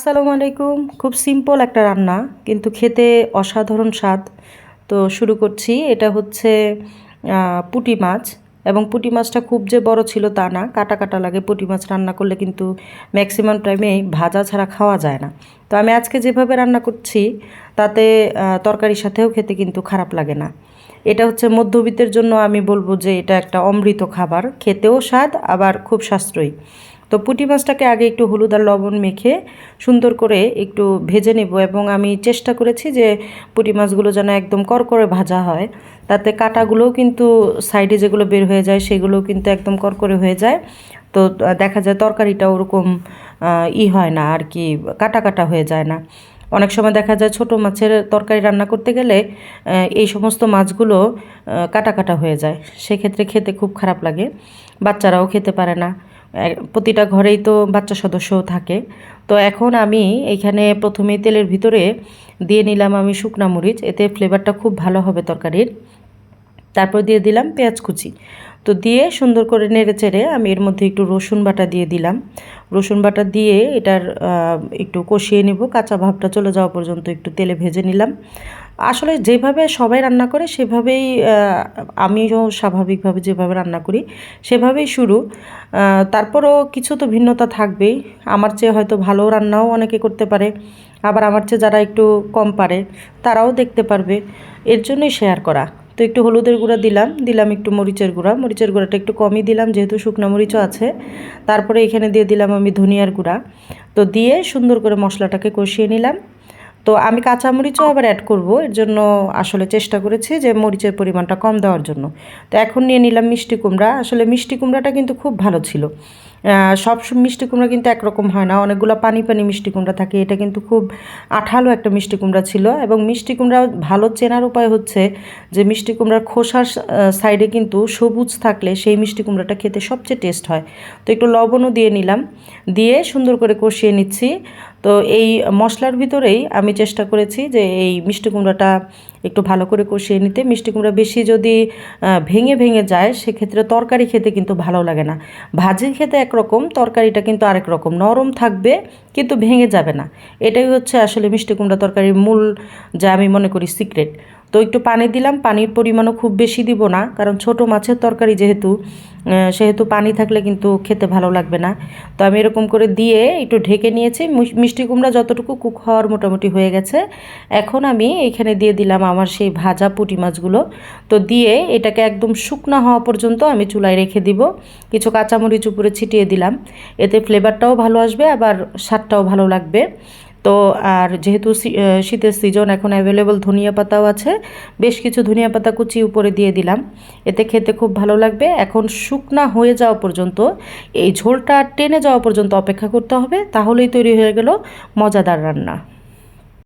আসসালামু আলাইকুম। খুব সিম্পল একটা রান্না, কিন্তু খেতে অসাধারণ স্বাদ। তো শুরু করছি। এটা হচ্ছে পুঁটি মাছ। এবং পুঁটি মাছটা খুব যে বড় ছিল তা না। কাটা কাটা লাগে পুঁটি মাছ রান্না করলে, কিন্তু ম্যাক্সিমাম টাইমে ভাজা ছাড়া খাওয়া যায় না। তো আমি আজকে যেভাবে রান্না করছি, তাতে তরকারির সাথেও খেতে কিন্তু খারাপ লাগে না। এটা হচ্ছে মধ্যবিত্তের জন্য আমি বলব যে, এটা একটা অমৃত খাবার। খেতেও স্বাদ, আবার খুব সাশ্রয়ী। তো পুঁটি মাছটাকে আগে একটু হলুদ আর লবণ মেখে সুন্দর করে একটু ভেজে নেব এবং আমি চেষ্টা করেছি যে পুঁটি মাছগুলো যেন একদম করকরে ভাজা হয়। তাতে কাটাগুলোও কিন্তু সাইডে যেগুলো বের হয়ে যায় সেগুলোও কিন্তু একদম করকরে হয়ে যায়। তো দেখা যায় তরকারিটা ওরকম ই হয় না আর কি, কাটা কাটা হয়ে যায় না। অনেক সময় দেখা যায় ছোট মাছের তরকারি রান্না করতে গেলে এই সমস্ত মাছগুলো কাটা কাটা হয়ে যায়। সেক্ষেত্রে খেতে খুব খারাপ লাগে। বাচ্চারাও খেতে পারে না। প্রতিটা ঘরেই তো বাচ্চা সদস্যও থাকে। তো এখন আমি এখানে প্রথমে তেলের ভিতরে দিয়ে নিলাম আমি শুকনা মরিচ, এতে ফ্লেভারটা খুব ভালো হবে তরকারির। তারপর দিয়ে দিলাম পেঁয়াজ কুচি। তো দিয়ে সুন্দর করে নেড়ে চেড়ে আমি এর মধ্যে একটু রসুন বাটা দিয়ে দিলাম। রসুন বাটা দিয়ে এটার একটু কষিয়ে নেব, কাঁচা ভাবটা চলে যাওয়া পর্যন্ত একটু তেলে ভেজে নিলাম। আসলে যেভাবে সবাই রান্না করে, সেভাবেই আমিও স্বাভাবিকভাবে যেভাবে রান্না করি, সেভাবেই শুরু। তারপরও কিছু তো ভিন্নতা থাকবেই। আমার চেয়ে হয়তো ভালো রান্নাও অনেকে করতে পারে, আবার আমার চেয়ে যারা একটু কম পারে, তারাও দেখতে পারবে। এর জন্যই শেয়ার করা। তো একটু হলুদের গুঁড়া দিলাম দিলাম একটু মরিচের গুঁড়া। মরিচের গুঁড়াটা একটু কমই দিলাম, যেহেতু শুকনো মরিচও আছে। তারপরে এখানে দিয়ে দিলাম আমি ধনিয়ার গুঁড়া। তো দিয়ে সুন্দর করে মশলাটাকে কষিয়ে নিলাম। তো আমি কাঁচা মরিচও আবার অ্যাড করব। এর জন্য আসলে চেষ্টা করেছি যে মরিচের পরিমাণটা কম দেওয়ার জন্য। তো এখন নিয়ে নিলাম মিষ্টি কুমড়া। আসলে মিষ্টি কুমড়াটা কিন্তু খুব ভালো ছিল। সব মিষ্টি কুমড়া কিন্তু একরকম হয় না। অনেকগুলো পানি পানি মিষ্টি কুমড়া থাকে। এটা কিন্তু খুব আঠালো একটা মিষ্টি কুমড়া ছিল। এবং মিষ্টি কুমড়া ভালো চেনার উপায় হচ্ছে যে মিষ্টি কুমড়ার খোসার সাইডে কিন্তু সবুজ থাকলে সেই মিষ্টি কুমড়াটা খেতে সবচেয়ে টেস্ট হয়। তো একটু লবণও দিয়ে নিলাম। দিয়ে সুন্দর করে কষিয়ে নিচ্ছি। তো এই মশলার ভিতরেই আমি চেষ্টা করেছি যে এই মিষ্টি কুমড়াটা একটু ভালো করে কষিয়ে নিতে। মিষ্টি কুমড়া বেশি যদি ভেঙে ভেঙে যায়, সেক্ষেত্রে তরকারি খেতে কিন্তু ভালো লাগে না। ভাজি খেতে একরকম, তরকারিটা কিন্তু আরেক রকম। নরম থাকবে, কিন্তু ভেঙে যাবে না। এটাই হচ্ছে আসলে মিষ্টি কুমড়া তরকারির মূল, যা আমি মনে করি সিক্রেট। তো একটু পানি দিলাম, পানির পরিমাণও খুব বেশি দিব না, কারণ ছোট মাছের তরকারি যেহেতু সেহেতু পানি থাকলে কিন্তু খেতে ভালো লাগবে না। তো আমি এরকম করে দিয়ে একটু ঢেকে নিয়েছি। মিষ্টি কুমড়া যতটুকু কুক হওয়ার মোটামুটি হয়ে গেছে। এখন আমি এখানে দিয়ে দিলাম আমার সেই ভাজা পুঁটি মাছগুলো। তো দিয়ে এটাকে একদম শুকনো হওয়া পর্যন্ত আমি চুলায় রেখে দিব। কিছু কাঁচামরিচ উপরে ছিটিয়ে দিলাম। এতে ফ্লেভারটাও ভালো আসবে, আবার স্বাদটাও ভালো লাগবে। তো আর যেহেতু শীতের সিজন, এখন অ্যাভেলেবল ধনিয়া পাতাও আছে। বেশ কিছু ধনিয়া পাতা কুচি উপরে দিয়ে দিলাম। এতে খেতে খুব ভালো লাগবে। এখন শুকনা হয়ে যাওয়া পর্যন্ত, এই ঝোলটা টেনে যাওয়া পর্যন্ত অপেক্ষা করতে হবে। তাহলেই তৈরি হয়ে গেল মজাদার রান্না।